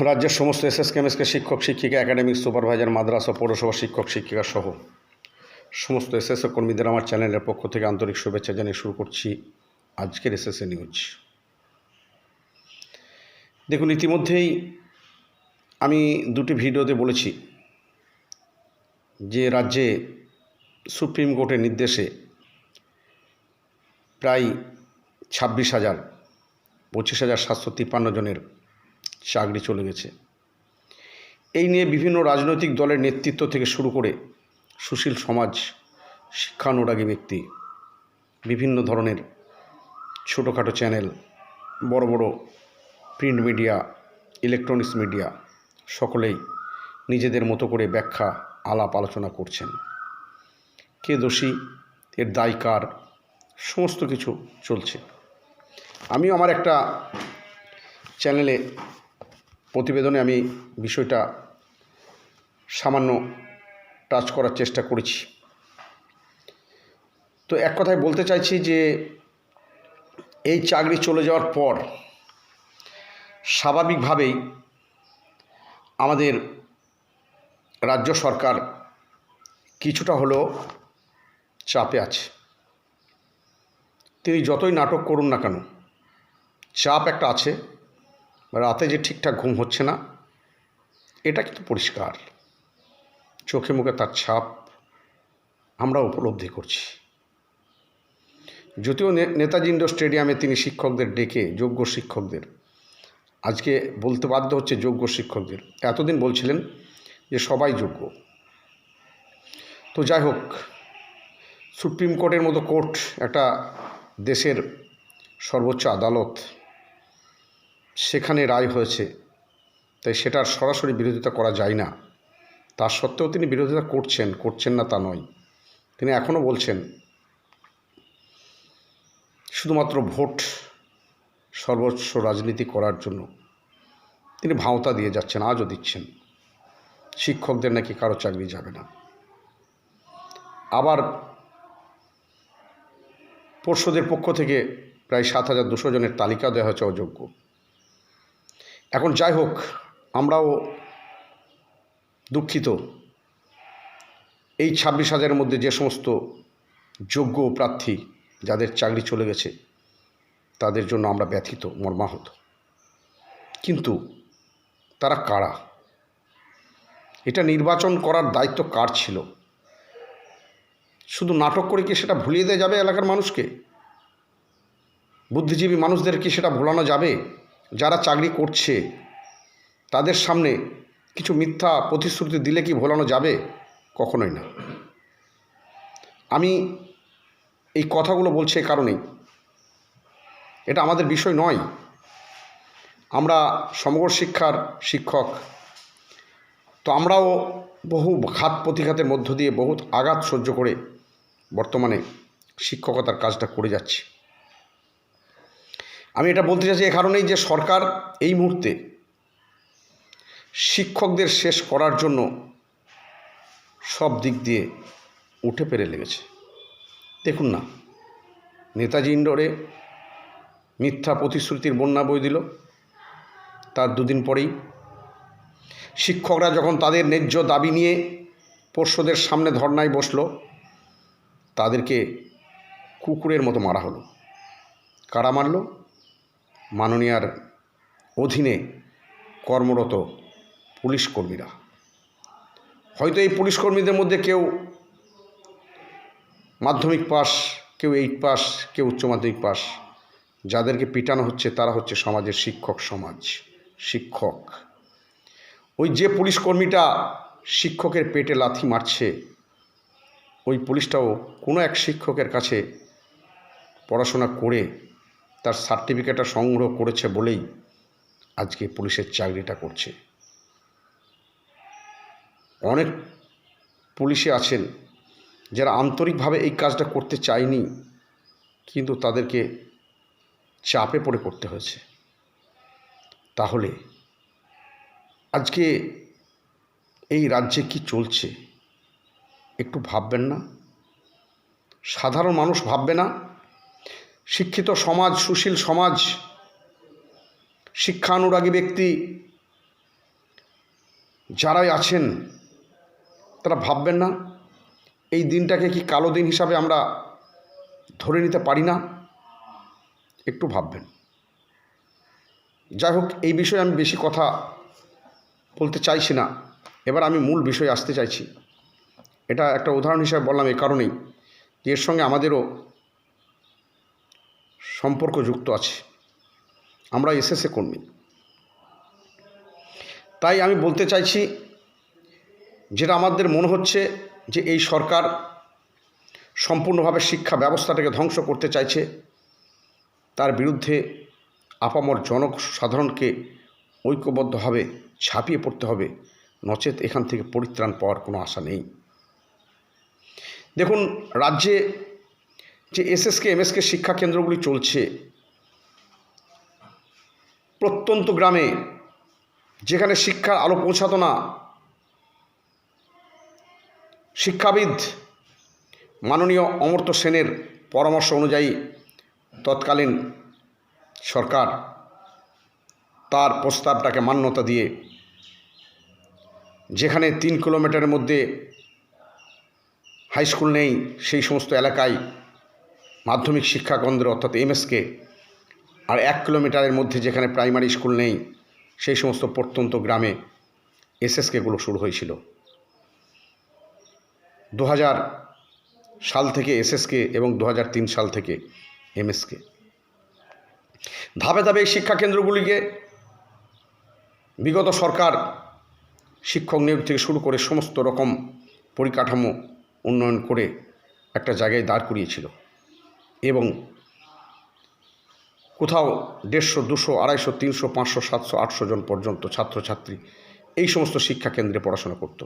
রাজ্যের সমস্ত S S শিক্ষক, শিক্ষিকা একাডেমিক সুপারভাইজার মাদ্রাসা, পৌরসভা শিক্ষক, শিক্ষিকা সহ সমস্ত এস এস কর্মীদের আমার চ্যানেলের পক্ষ থেকে আন্তরিক শুভেচ্ছা জানিয়ে শুরু করছি আজকের এস নিউজ। দেখুন, ইতিমধ্যেই আমি দুটি ভিডিওতে বলেছি যে রাজ্যে সুপ্রিম কোর্টের নির্দেশে প্রায় ছাব্বিশ হাজার, পঁচিশ হাজার সাতশো তিপ্পান্ন জনের চাকরি চলে গেছে। এই নিয়ে বিভিন্ন রাজনৈতিক দলের নেতৃত্ব থেকে শুরু করে সুশীল সমাজ, শিক্ষানুরাগী ব্যক্তি, বিভিন্ন ধরনের ছোটোখাটো চ্যানেল, বড় বড় প্রিন্ট মিডিয়া, ইলেকট্রনিক্স মিডিয়া, সকলেই নিজেদের মতো করে ব্যাখ্যা, আলাপ আলোচনা করছেন। কে দোষী, এর দায় কার, সমস্ত কিছু চলছে। আমিও আমার একটা চ্যানেলে প্রতিবেদনে আমি বিষয়টা সামান্য টাচ করার চেষ্টা করেছি। তো এক কথায় বলতে চাইছি যে, এই চাকরি চলে যাওয়ার পর স্বাভাবিকভাবেই আমাদের রাজ্য সরকার কিছুটা হলেও চাপে আছে। তিনি যতই নাটক করুন না কেন, চাপ একটা আছে। রাতে যে ঠিকঠাক ঘুম হচ্ছে না, এটা কিন্তু পরিষ্কার। চোখে মুখে তার ছাপ আমরা উপলব্ধি করছি। যদিও নেতাজি ইন্ডোর স্টেডিয়ামে তিনি শিক্ষকদের ডেকে, যোগ্য শিক্ষকদের, আজকে বলতে বাধ্য হচ্ছে যোগ্য শিক্ষকদের। এতদিন বলছিলেন যে সবাই যোগ্য। তো যাই হোক, সুপ্রিম কোর্টের মতো কোর্ট একটা দেশের সর্বোচ্চ আদালত সেখানে রায় হয়েছে। তাই সেটার সরাসরি বিরোধিতা করা যায় না। তা সত্ত্বেও তিনি বিরোধিতা করছেন করছেন না তা নয়। তিনি এখনও বলছেন, শুধুমাত্র ভোট সর্বোচ্চ রাজনীতি করার জন্য তিনি ভাওতা দিয়ে যাচ্ছেন, আজও দিচ্ছেন। শিক্ষকদের নাকি কারও চাকরি যাবে না। আবার পর্ষদের পক্ষ থেকে প্রায় সাত হাজার দুশো জনের তালিকা দেওয়া হয়েছে অযোগ্য। এখন যাই হোক, আমরাও দুঃখিত। এই ছাব্বিশ হাজারের মধ্যে যে সমস্ত যোগ্য প্রার্থী যাদের চাকরি চলে গেছে, তাদের জন্য আমরা ব্যথিত, মর্মাহত। কিন্তু তারা কারা? এটা নির্বাচন করার দায়িত্ব কার ছিল? শুধু নাটক করে কি সেটা ভুলিয়ে দেওয়া যাবে এলাকার মানুষকে? বুদ্ধিজীবী মানুষদের কি সেটা ভোলানো যাবে? যারা চাকরি করছে, তাদের সামনে কিছু মিথ্যা প্রতিশ্রুতি দিলে কি ভোলানো যাবে? কখনোই না। আমি এই কথাগুলো বলছি এই কারণেই। এটা আমাদের বিষয় নয়। আমরা সমগ্র শিক্ষার শিক্ষক। তো আমরাও বহু ঘাত প্রতিঘাতের মধ্য দিয়ে বহুত আঘাত সহ্য করে বর্তমানে শিক্ষকতার কাজটা করে যাচ্ছি। আমি এটা বলতে চাইছি এ কারণেই যে সরকার এই মুহূর্তে শিক্ষকদের শেষ করার জন্য সব দিক দিয়ে উঠে পেরে লেগেছে। দেখুন না, নেতাজি ইন্ডোরে মিথ্যা প্রতিশ্রুতির বন্যা বই দিল, তার দুদিন পরেই শিক্ষকরা যখন তাদের ন্যায্য দাবি নিয়ে পর্ষদের সামনে ধর্নায় বসল, তাদেরকে কুকুরের মতো মারা হলো। কারা মারল? মাননীয়ার অধীনে কর্মরত পুলিশ কর্মীরা হয়তো এই পুলিশ কর্মীদের মধ্যে কেউ মাধ্যমিক পাস কেউ এইট পাস কেউ উচ্চ মাধ্যমিক পাস যাদেরকে পিটানো হচ্ছে তারা হচ্ছে সমাজের শিক্ষক সমাজ, শিক্ষক। ওই যে পুলিশ কর্মীটা শিক্ষকের পেটে লাথি মারছে, ওই পুলিশটাও কোনো এক শিক্ষকের কাছে পড়াশোনা করে তার সার্টিফিকেটটা সংগ্রহ করেছে বলেই আজকে পুলিশের চাকরিটা করছে। অনেক পুলিশে আছেন যারা আন্তরিকভাবে এই কাজটা করতে চায়নি, কিন্তু তাদেরকে চাপে পড়ে করতে হয়েছে। তাহলে আজকে এই রাজ্যে কি চলছে? একটু ভাববেন না? সাধারণ মানুষ ভাববে না? শিক্ষিত সমাজ, সুশীল সমাজ, শিক্ষানুরাগী ব্যক্তি যারাই আছেন, তারা ভাববেন না, এই দিনটাকে কি কালো দিন হিসাবে আমরা ধরে নিতে পারি না? একটু ভাববেন। যাই হোক, এই বিষয়ে আমি বেশি কথা বলতে চাইছি না। এবার আমি মূল বিষয়ে আসতে চাইছি। এটা একটা উদাহরণ হিসাবে বললাম এই কারণেই যে এর সঙ্গে আমাদেরও সম্পর্ক যুক্ত আছে। আমরা এসএসএ কর্মী। তাই আমি বলতে চাইছি, যেটা আমাদের মনে হচ্ছে যে এই সরকার সম্পূর্ণভাবে শিক্ষা ব্যবস্থাটাকে ধ্বংস করতে চাইছে, তার বিরুদ্ধে আপামর জনসাধারণকে ঐক্যবদ্ধভাবে ঝাঁপিয়ে পড়তে হবে। নচেত এখান থেকে পরিত্রাণ পাওয়ার কোনো আশা নেই। দেখুন, রাজ্যে যে এসএসকে, এমএসকে শিক্ষা কেন্দ্রগুলি চলছে। প্রত্যন্ত গ্রামে যেখানে শিক্ষার আলো পৌঁছাতো না, শিক্ষাবিদ মাননীয় অমর্ত্য সেনের পরামর্শ অনুযায়ী তৎকালীন সরকার তার প্রস্তাবটাকে মান্যতা দিয়ে যেখানে তিন কিলোমিটারের মধ্যে হাই স্কুল নেই, সেই সমস্ত এলাকায় মাধ্যমিক শিক্ষা কেন্দ্র, অর্থাৎ এমএসকে আর এক কিলোমিটারের মধ্যে যেখানে প্রাইমারি স্কুল নেই, সেই সমস্ত প্রত্যন্ত গ্রামে এসএসকেগুলো শুরু হয়েছিল। দু হাজার সাল থেকে এসএসকে এবং দু হাজার তিন সাল থেকে এমএসকে ধাপে ধাপে এই শিক্ষা কেন্দ্রগুলিকে বিগত সরকার শিক্ষক নিয়োগ থেকে শুরু করে সমস্ত রকম পরিকাঠামো উন্নয়ন করে একটা জায়গায় দাঁড় করিয়েছিল। এবং কোথাও দেড়শো, দুশো, আড়াইশো, তিনশো, পাঁচশো, সাতশো, আটশো জন পর্যন্ত ছাত্রছাত্রী এই সমস্ত শিক্ষা কেন্দ্রে পড়াশোনা করত।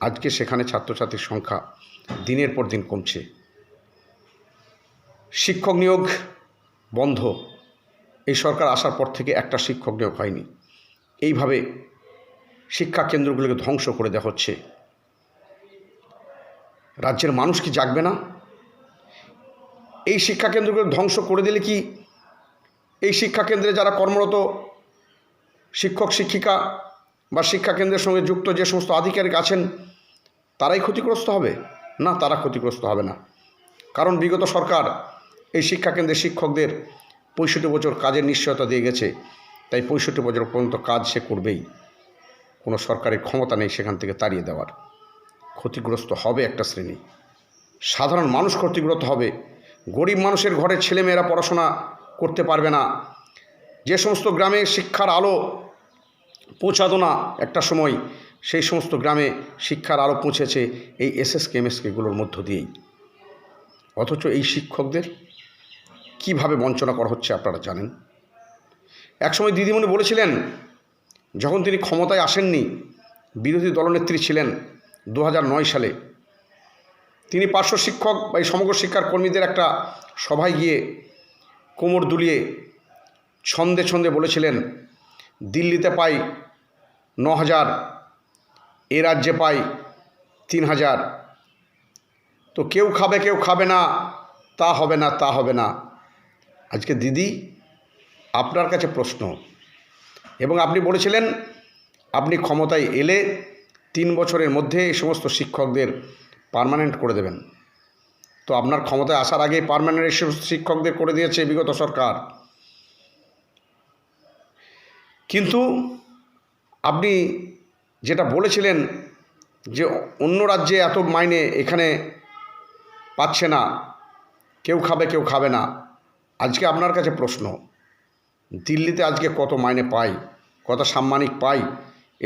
আজকে সেখানে ছাত্রছাত্রীর সংখ্যা দিনের পর দিন কমছে। শিক্ষক নিয়োগ বন্ধ। এই সরকার আসার পর থেকে একটা শিক্ষক নিয়োগ হয়নি। এইভাবে শিক্ষা কেন্দ্রগুলোকে ধ্বংস করে দেওয়া হচ্ছে। রাজ্যের মানুষ কি জাগবে না? এই শিক্ষা কেন্দ্রগুলো ধ্বংস করে দিলে কি? এই শিক্ষা কেন্দ্রে যারা কর্মরত শিক্ষক, শিক্ষিকা বা শিক্ষা কেন্দ্রের সঙ্গে যুক্ত যে সমস্ত আধিকারিক আছেন, তারাই ক্ষতিগ্রস্ত হবে? না, তারা ক্ষতিগ্রস্ত হবে না। কারণ বিগত সরকার এই শিক্ষা কেন্দ্রের শিক্ষকদের পঁয়ষট্টি বছর কাজের নিশ্চয়তা দিয়ে গেছে। তাই পঁয়ষট্টি বছর পর্যন্ত কাজ সে করবেই। কোনো সরকারের ক্ষমতা নেই সেখান থেকে তাড়িয়ে দেওয়ার। ক্ষতিগ্রস্ত হবে একটা শ্রেণি। সাধারণ মানুষ ক্ষতিগ্রস্ত হবে। গরিব মানুষের ঘরের ছেলেমেয়েরা পড়াশোনা করতে পারবে না। যে সমস্ত গ্রামে শিক্ষার আলো পৌঁছাতো না একটা সময়, সেই সমস্ত গ্রামে শিক্ষার আলো পৌঁছেছে এই এসএস কেমএসকেগুলোর মধ্য দিয়েই। অথচ এই শিক্ষকদের কীভাবে বঞ্চনা করা হচ্ছে আপনারা জানেন? একসময় দিদিমণি বলেছিলেন, যখন তিনি ক্ষমতায় আসেননি, বিরোধী দলনেত্রী ছিলেন দু হাজার নয় সালে তিনি পার্শ্ব শিক্ষক বা এই সমগ্র শিক্ষার কর্মীদের একটা সভায় গিয়ে কোমর দুলিয়ে ছন্দে ছন্দে বলেছিলেন, দিল্লিতে পাই ন হাজার এ রাজ্যে পাই তিন হাজার তো কেউ খাবে কেউ খাবে না, তা হবে না, তা হবে না। আজকে দিদি আপনার কাছে প্রশ্ন। এবং আপনি বলেছিলেন, আপনি ক্ষমতায় এলে তিন বছরের মধ্যে এই সমস্ত শিক্ষকদের পার্মানেন্ট করে দেবেন। তো আপনার ক্ষমতায় আসার আগে পারমানেন্ট শিক্ষকদের করে দিয়েছে বিগত সরকার। কিন্তু আপনি যেটা বলেছিলেন যে অন্য রাজ্যে এত মাইনে এখানে পাচ্ছে না, কেউ খাবে কেউ খাবে না, আজকে আপনার কাছে প্রশ্ন, দিল্লিতে আজকে কত মাইনে পাই, কত সাম্মানিক পাই,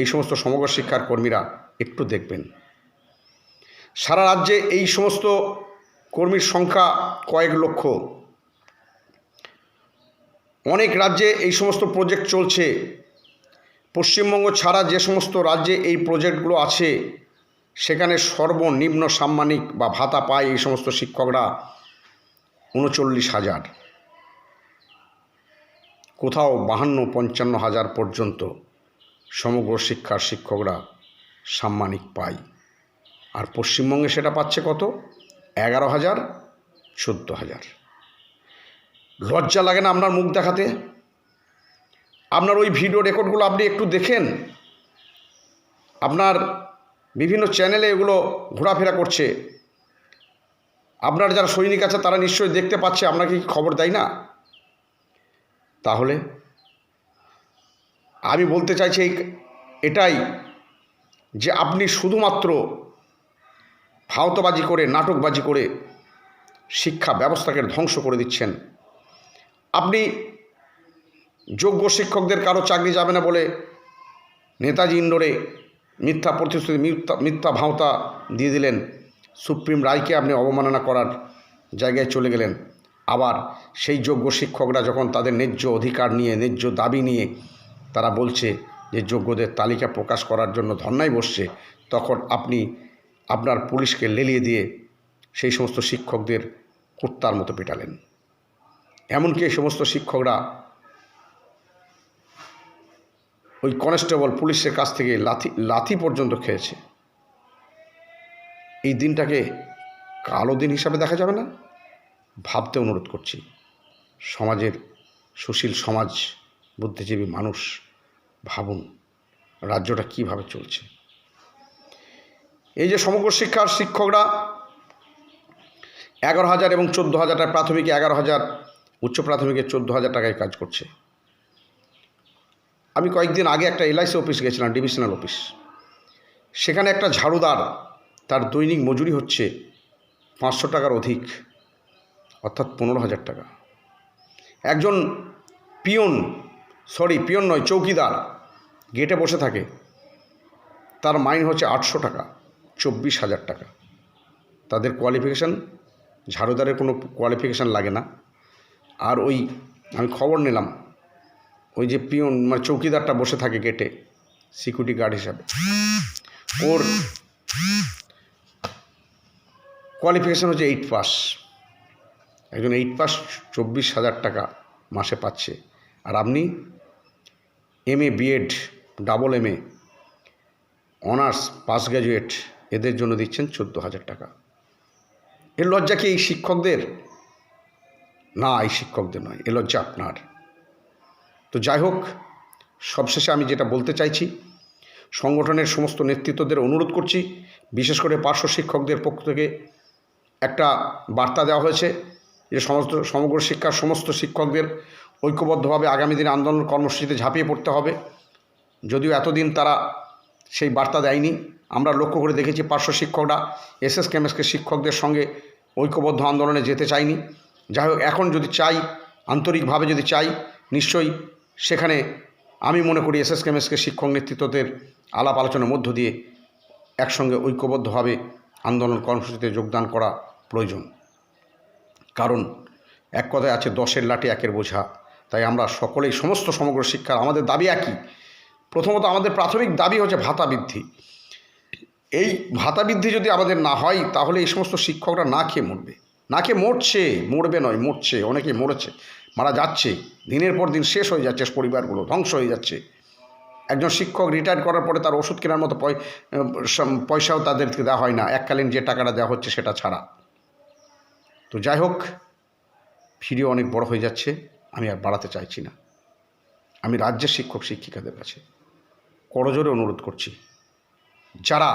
এই সমস্ত সমগ্র শিক্ষার কর্মীরা একটু দেখবেন। সারা রাজ্যে এই সমস্ত কর্মীর সংখ্যা কয়েক লক্ষ। অনেক রাজ্যে এই সমস্ত প্রজেক্ট চলছে। পশ্চিমবঙ্গ ছাড়া যে সমস্ত রাজ্যে এই প্রজেক্টগুলো আছে, সেখানে সর্বনিম্ন সাম্মানিক বা ভাতা পায় এই সমস্ত শিক্ষকরা উনচল্লিশ হাজার। কোথাও বাহান্ন, পঞ্চান্ন হাজার পর্যন্ত সমগ্র শিক্ষার শিক্ষকরা সাম্মানিক পায়। আর পশ্চিমবঙ্গে সেটা পাচ্ছে কত? এগারো হাজার, চোদ্দ হাজার। লজ্জা লাগে না আপনার মুখ দেখাতে? আপনার ওই ভিডিও রেকর্ডগুলো আপনি একটু দেখেন? আপনার বিভিন্ন চ্যানেলে এগুলো ঘোরাফেরা করছে। আপনার যারা সৈনিক আছে, তারা নিশ্চয়ই দেখতে পাচ্ছে আপনাকে কি খবর দেয় না? তাহলে আমি বলতে চাইছি এটাই যে আপনি শুধুমাত্র ফাওতবাজি করে, নাটকবাজি করে শিক্ষা ব্যবস্থাকে ধ্বংস করে দিচ্ছেন। আপনি যোগ্য শিক্ষকদের কারও চাকরি যাবে না বলে নেতাজি ইন্ডোরে মিথ্যা প্রতিশ্রুতি, মিথ্যা মিথ্যা ভাওতা দিয়ে দিলেন। সুপ্রিম রায়কে আপনি অবমাননা করার জায়গায় চলে গেলেন। আবার সেই যোগ্য শিক্ষকরা যখন তাদের ন্যায্য অধিকার নিয়ে, ন্যায্য দাবি নিয়ে তারা বলছে যে যোগ্যদের তালিকা প্রকাশ করার জন্য ধর্নায় বসছে, তখন আপনি আপনার পুলিশকে লেলিয়ে দিয়ে সেই সমস্ত শিক্ষকদের কুত্তার মতো পেটালেন। এমনকি এই সমস্ত শিক্ষকরা ওই কনস্টেবল পুলিশের কাছ থেকে লাথি লাথি পর্যন্ত খেয়েছে। এই দিনটাকে কালো দিন হিসাবে দেখা যাবে না? ভাবতে অনুরোধ করছি, সমাজের সুশীল সমাজ, বুদ্ধিজীবী মানুষ, ভাবুন রাজ্যটা কীভাবে চলছে। এই যে সমগ্র শিক্ষার শিক্ষকরা এগারো হাজার এবং চোদ্দ হাজার টাকা, প্রাথমিকে এগারো হাজার, উচ্চ প্রাথমিকে চোদ্দ হাজার টাকায় কাজ করছে। আমি কয়েকদিন আগে একটা এলআইসি অফিস গেছিলাম, ডিভিশনাল অফিস। সেখানে একটা ঝাড়ুদার, তার দৈনিক মজুরি হচ্ছে পাঁচশো টাকার অধিক, অর্থাৎ পনেরো হাজার টাকা। একজন পিয়ন, সরি, পিয়ন নয়, চৌকিদার, গেটে বসে থাকে। তার মাইন হচ্ছে আটশো টাকা। চব্বিশ হাজার টাকা। তাদের কোয়ালিফিকেশান ঝাড়ুদারের কোনো কোয়ালিফিকেশান লাগে না। আর ওই আমি খবর নিলাম, ওই যে পিয়ন মানে চৌকিদারটা বসে থাকে গেটে সিকিউরিটি গার্ড হিসাবে। ওর কোয়ালিফিকেশান হচ্ছে এইট পাস একজন এইট পাস চব্বিশ হাজার টাকা মাসে পাচ্ছে। আর আপনি M A BEd double M A honours pass graduate এদের জন্য দিচ্ছেন চোদ্দ হাজার টাকা। এর লজ্জা কি এই শিক্ষকদের? না, এই শিক্ষকদের নয়, এ লজ্জা আপনার। তো যাই হোক, সবশেষে আমি যেটা বলতে চাইছি, সংগঠনের সমস্ত নেতৃত্বদের অনুরোধ করছি, বিশেষ করে পার্শ্ব শিক্ষকদের পক্ষ থেকে একটা বার্তা দেওয়া হয়েছে যে সমস্ত, সমগ্র শিক্ষার সমস্ত শিক্ষকদের ঐক্যবদ্ধভাবে আগামী দিনে আন্দোলন কর্মসূচিতে ঝাঁপিয়ে পড়তে হবে। যদিও এতদিন তারা সেই বার্তা দেয়নি। আমরা লক্ষ্য করে দেখেছি পার্শ্ব শিক্ষকরা এস এস কেমএসকে শিক্ষকদের সঙ্গে ঐক্যবদ্ধ আন্দোলনে যেতে চায়নি। যাই হোক, এখন যদি চাই, আন্তরিকভাবে যদি চাই, নিশ্চয়ই সেখানে আমি মনে করি এস এস কেমএসকে শিক্ষক নেতৃত্বদের আলাপ আলোচনার মধ্য দিয়ে একসঙ্গে ঐক্যবদ্ধভাবে আন্দোলন কর্মসূচিতে যোগদান করা প্রয়োজন। কারণ এক কথায় আছে, দশের লাঠি একের বোঝা। তাই আমরা সকলেই, সমস্ত সমগ্র শিক্ষার, আমাদের দাবি একই প্রথমত আমাদের প্রাথমিক দাবি হচ্ছে ভাতা বৃদ্ধি। এই ভাতা বৃদ্ধি যদি আমাদের না হয়, তাহলে এই সমস্ত শিক্ষকরা না খেয়ে মরবে। না খেয়ে মরছে, মরবে নয়, মরছে, অনেকে মরেছে, মারা যাচ্ছে, দিনের পর দিন শেষ হয়ে যাচ্ছে, পরিবারগুলো ধ্বংস হয়ে যাচ্ছে। একজন শিক্ষক রিটায়ার করার পরে তার ওষুধ কেনার মতো পয়- পয়সাও তাদেরকে দেওয়া হয় না, এককালীন যে টাকাটা দেওয়া হচ্ছে সেটা ছাড়া। তো যাই হোক, ভিডিও অনেক বড় হয়ে যাচ্ছে, আমি আর বাড়াতে চাইছি না। আমি রাজ্যের শিক্ষক শিক্ষিকাদের কাছে করজোরে অনুরোধ করছি। যারা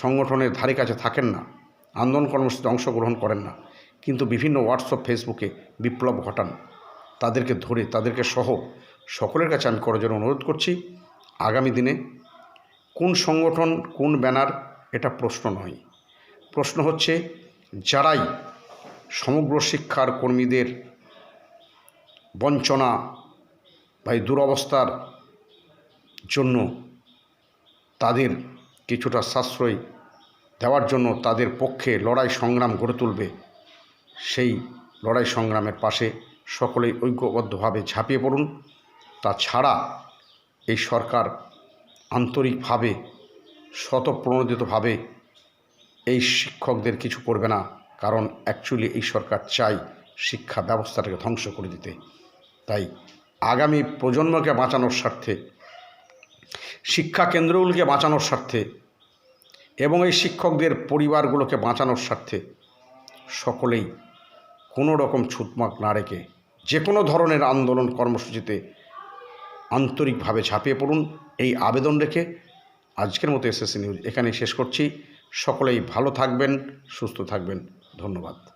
সংগঠনের ধারে কাছে থাকেন না, আন্দোলন কর্মসূচিতে অংশগ্রহণ করেন না, কিন্তু বিভিন্ন হোয়াটসঅ্যাপ ফেসবুকে বিপ্লব ঘটান, তাদেরকে ধরে, তাদেরকে সহ সকলের কাছে আমি করজোরে অনুরোধ করছি, আগামী দিনে কোন সংগঠন, কোন ব্যানার, এটা প্রশ্ন নয়। প্রশ্ন হচ্ছে, যারাই সমগ্র শিক্ষার কর্মীদের বঞ্চনা বা দুরবস্থার জন্য তাদের কিছুটা সাশ্রয় দেওয়ার জন্য তাদের পক্ষে লড়াই সংগ্রাম গড়ে তুলবে। সেই লড়াই সংগ্রামের পাশে সকলেই ঐক্যবদ্ধভাবে ঝাঁপিয়ে পড়ুন। তাছাড়া এই সরকার আন্তরিকভাবে শতপ্রণোদিতভাবে এই শিক্ষকদের কিছু করবে না, কারণ অ্যাকচুয়ালি এই সরকার চাই শিক্ষা ব্যবস্থাটাকে ধ্বংস করে দিতে। তাই আগামী প্রজন্মকে বাঁচানোর স্বার্থে শিক্ষা কেন্দ্রগুলিকে বাঁচানোর স্বার্থে এবং এই শিক্ষকদের পরিবারগুলোকে বাঁচানোর স্বার্থে সকলেই কোনো রকম ছুতমাক না রেখে যে কোনো ধরনের আন্দোলন কর্মসূচিতে আন্তরিকভাবে ঝাঁপিয়ে পড়ুন। এই আবেদন রেখে আজকের মতো এসএসসি নিউজ এখানেই শেষ করছি। সকলেই ভালো থাকবেন, সুস্থ থাকবেন। ধন্যবাদ।